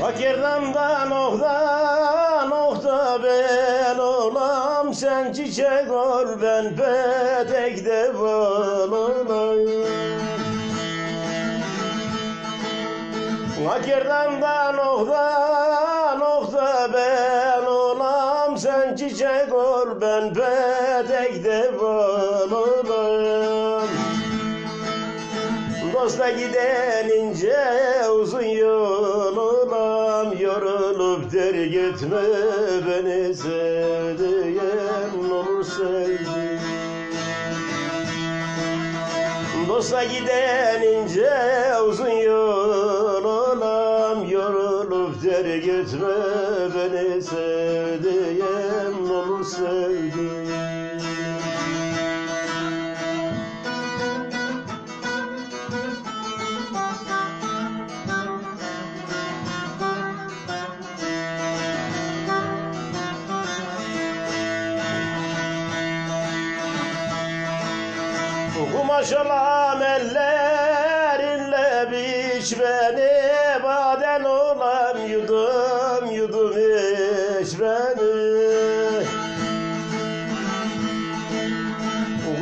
Fakirden ohdan ohda ben olam Sen çiçek ol ben petekte bal olayım Fakirden ohdan ohda ben olam Sen çiçek ol ben petekte bal olayım Dosta giden ince uzun yol Yorulup der gitme beni sevdiğim olur sevdiğim Dosta giden ince uzun yol olam Yorulup der gitme beni sevdiğim olur maşallah amellerinle biç beni. Baden olan yudum yudum iç beni.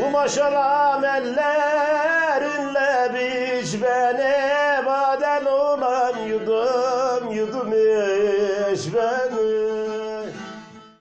Bu maşallah amellerinle biç beni. Baden olan yudum yudum iç beni.